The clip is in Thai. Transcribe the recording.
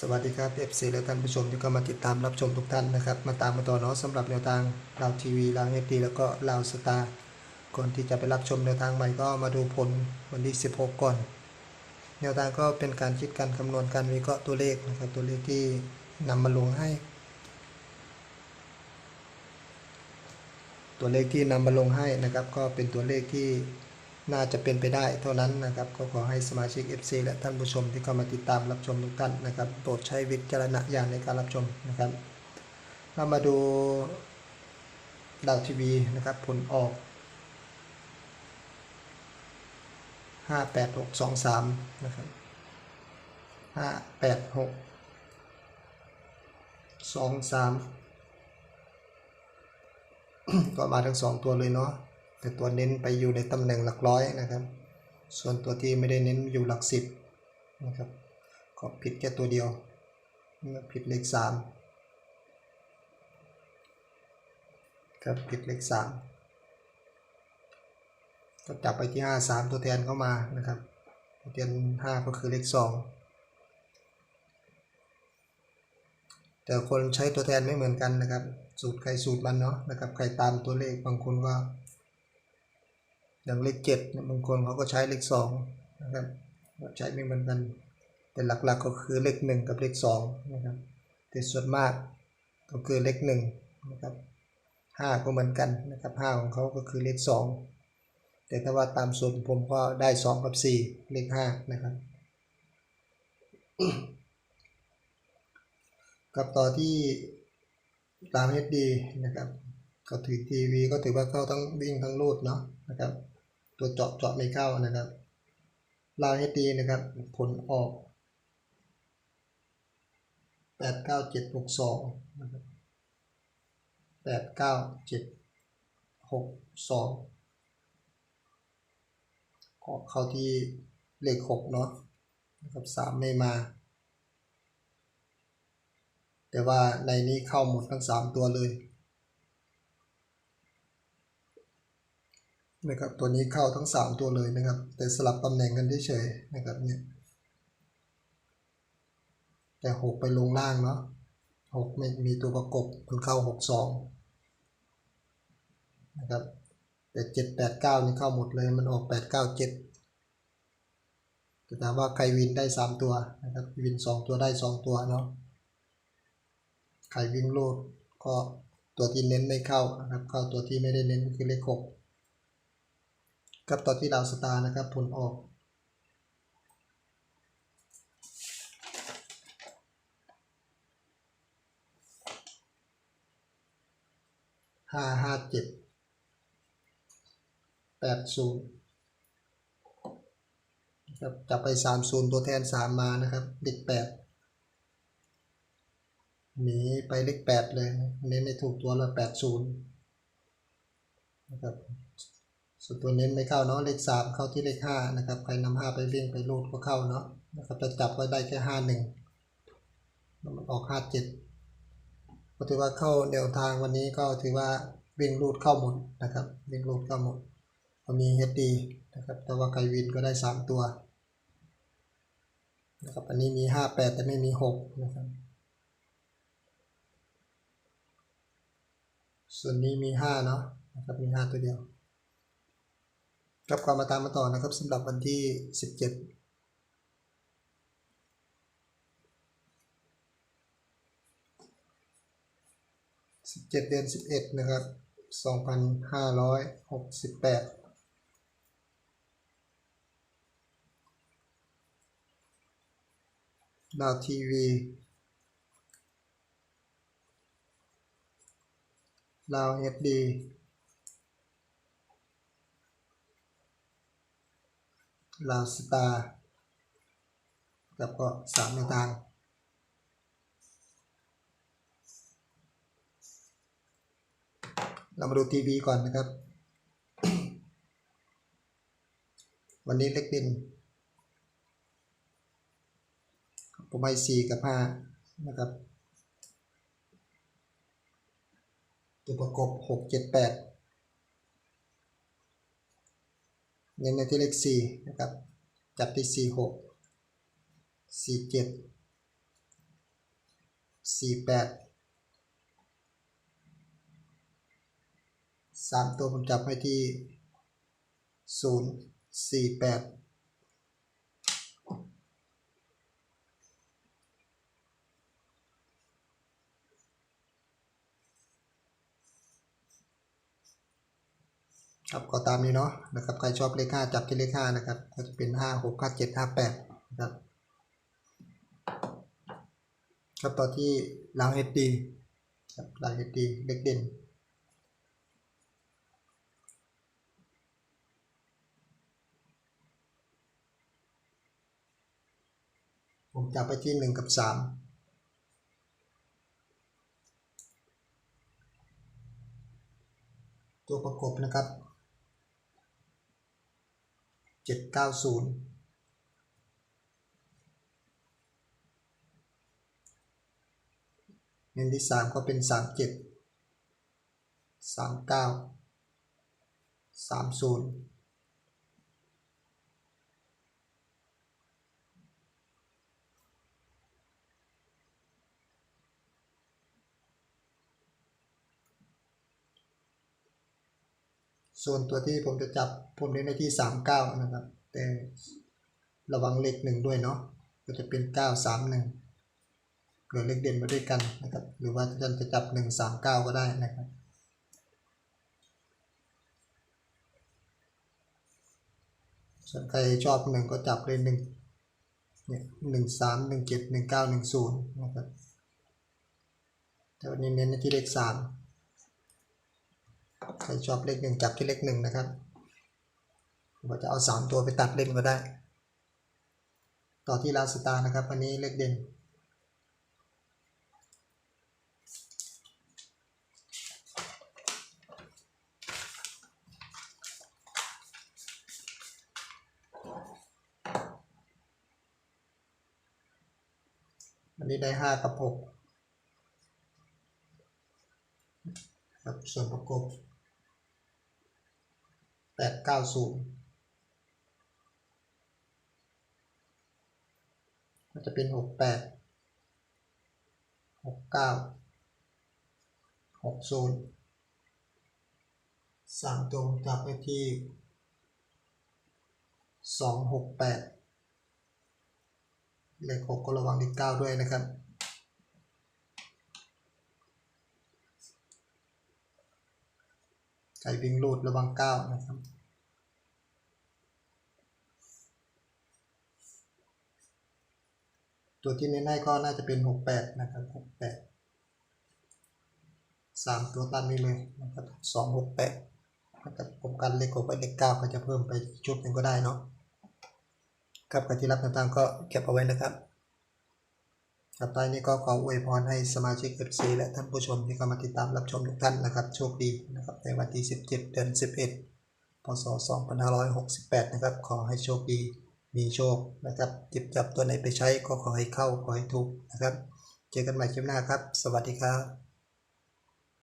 สวัสดีครับ FC และท่านผู้ชมที่เข้ามาติดตามรับชมทุกท่านนะครับ มาตามมาต่อเนาะสำหรับแนวทางลาวทีวีลาวเอดีแล้วก็ลาวสตาร์ก่อนที่จะไปรับชมแนวทางใหม่ก็มาดูผลวันที่ 16 ก่อน แนวทางก็เป็นการคิดการคำนวณการวิเคราะห์ตัวเลขนะครับ ตัวเลขที่นำมาลงให้ ตัวเลขที่นำมาลงให้นะครับ ก็เป็นตัวเลขที่ น่าจะเป็นไปได้เท่านั้นนะครับก็ขอให้สมาชิก FC และท่านผู้ชมที่เข้ามาติดตามรับชมทุกท่านนะครับโปรดใช้วิจารณญาณในการรับชมนะครับ เรามาดูดาวทีวีนะครับผลออก 58623 นะครับ 586 23 ก็มาทั้งสองตัวเลยเนาะ แต่ตัวเน้นไปอยู่ในตำแหน่งหลักร้อยนะครับ ส่วนตัวที่ไม่ได้เน้นอยู่หลักสิบนะครับก็ผิดแค่ตัวเดียว ผิดเลขสามครับผิดเลขสามก็จับไปที่ห้าสามตัวแทนเข้ามานะครับ ตัวแทนห้าก็คือเลขสองแต่คนใช้ตัวแทนไม่เหมือนกันนะครับ สูตรใครสูตรมันเนาะนะครับ ใครตามตัวเลขบางคนก็ อย่างเลขเจ็ดบางคนเขาก็ใช้เลขสองนะครับใช้ไม่เหมือนกัน แต่หลักๆก็คือเลขหนึ่งกับเลขสองนะครับแต่ส่วนมากก็คือเลขหนึ่งนะครับห้าก็เหมือนกันนะครับห้าของเขาก็คือเลขสองแต่ถ้าว่าตามสูตรผมก็ได้สองกับสี่เลขห้านะครับกับต่อที่ตาม HD นะครับ ก็ถือทีวีก็ถือว่าเข้าทั้งวิ่งทั้งรูดเนาะนะครับ ตัวเจาะเจาะไม่เข้านะครับลาว HD นะครับ ผลออกแปดเก้าเจ็ดหกสองนะครับแปดเก้าเจ็ดหกสองก็เข้าที่เลขหกเนาะนะครับสามไม่มา แต่ว่าในนี้เข้าหมดทั้งสามตัวเลย นะครับตัวนี้เข้าทั้งสามตัวเลยนะครับ แต่สลับตำแหน่งกันเฉยๆนะครับเนี่ยแต่หกไปลงล่างเนาะหกไม่มีตัวประกบมันเข้าหกสองนะครับแต่เจ็ดแปดเก้านี่เข้าหมดเลยมันออกแปดเก้าเจ็ดแต่ถามว่าใครวินได้สามตัวนะครับวินสองตัวได้สองตัวเนาะใครวิ่งโลดก็ตัวที่เน้นไม่เข้านะครับเข้าตัวที่ไม่ได้เน้นก็คือเลขห กับตัวที่ดาวสตาร์นะครับ ผลออก ห้าห้าเจ็ดแปดศูนย์นะครับจับไปสามศูนย์ตัวแทนสามมานะครับเลขแปดหนีไปเลขแปดเลยเน้นในถูกตัวละแปดศูนย์นะครับ ส่วนตัวเน้นไม่เข้าเนาะเลขสามเข้าที่เลขห้านะครับใครนำห้าไปเลี่ยงไปรูดก็เข้าเนาะนะครับจะจับไว้ได้แค่ห้าหนึ่งแล้วมันออกห้าเจ็ดก็ถือว่าเข้าแนวทางวันนี้ก็ถือว่าวิ่งรูดเข้าหมดนะครับวิ่งรูดเข้าหมดก็มีเฮดดีนะครับแต่ว่าใครวินก็ได้สามตัวนะครับอันนี้มีห้าแปดแต่ไม่มีหกนะครับส่วนนี้มีห้าเนาะนะครับมีห้าตัวเดียว ความมาตามมาต่อนะครับสำหรับวันที่สิบเจ็ดสิบเจ็ดเดือนสิบเอ็ดนะครับสองพันห้าร้อยหกสิบแปดดาวทีวีลาวเอฟดี ลาวสตาร์แล้วก็สามในวทาง เรามาดูทีวีก่อนนะครับ วันนี้เล็กดิน ผมให้สี่กับห้านะครับตัวประกบหกเจ็ดแปด เน้นในที่เลข4นะครับ จับที่ 4 6 4 7 4 8 3 ตัวผมจับไว้ที่ 0 4 8 ครับก็ตามนี้เนาะนะครับใครชอบเลขห้าจับที่เลขห้านะครับก็จะเป็นห้าหกห้าเจ็ดห้าแปดนะครับครับต่อที่ลาวเฮดดีครับลาวเฮดดีเล็กเด่นผมจับไปที่หนึ่งกับสามตัวประกบนะครับ เจ็ดเก้าศูนย์เน้นที่สามก็เป็นสามเจ็ดสามเก้าสามศูนย์ ส่วนตัวที่ผมจะจับผมเน้นในที่สามเก้านะครับ แต่ระวังเลขหนึ่งด้วยเนาะก็จะเป็นเก้าสามหนึ่งเกิดเลขเด่นมาด้วยกันนะครับ หรือว่าท่านจะจับหนึ่งสามเก้าก็ได้นะครับส่วนใครชอบหนึ่งก็จับเลยหนึ่งเนี่ยหนึ่งสามหนึ่งเจ็ดหนึ่งเก้าหนึ่งศูนย์นะครับแต่วันนี้เน้นในที่เลขสาม ใครชอบเลขหนึ่งจับที่เลขหนึ่งนะครับว่าจะเอาสามตัวไปตัดเล่นก็ได้ ต่อที่ลาสตานะครับ อันนี้เลขเด่น อันนี้ได้ห้ากับหกครับส่วนประกบ แปดเก้าศูนย์ก็จะเป็นหกแปดหกเก้าหกศูนย์สามตัวจับไปที่สองหกแปดเลขหกก็ระวังเลขเก้าด้วยนะครับ ใครวิ่งลูดระวังก้าวนะครับ ตัวที่เน้นให้ก็น่าจะเป็นหกแปดนะครับหกแปดสามตัวตันนี้เลยนะครับสองหกแปดนะครับผมกันเลขหกไปเลขเก้าก็จะเพิ่มไปชุดหนึ่งก็ได้เนาะครับการที่รับต่างๆก็เก็บเอาไว้นะครับ ครับท้นี้ก็ขออวยพรให้สมาชิก FC และท่านผู้ชมที่เข้ามาติดตามรับชมทุกท่านนะครับ โชคดีนะครับในวันที่ 17 เดือน 11 พศ 2568 นะครับ ขอให้โชคดี มีโชคนะครับจิบจับตัวไหนไปใช้ก็ขอให้เข้าขอให้ถูกนะครับ เจอกันใหม่คลิปหน้าครับ สวัสดีครับ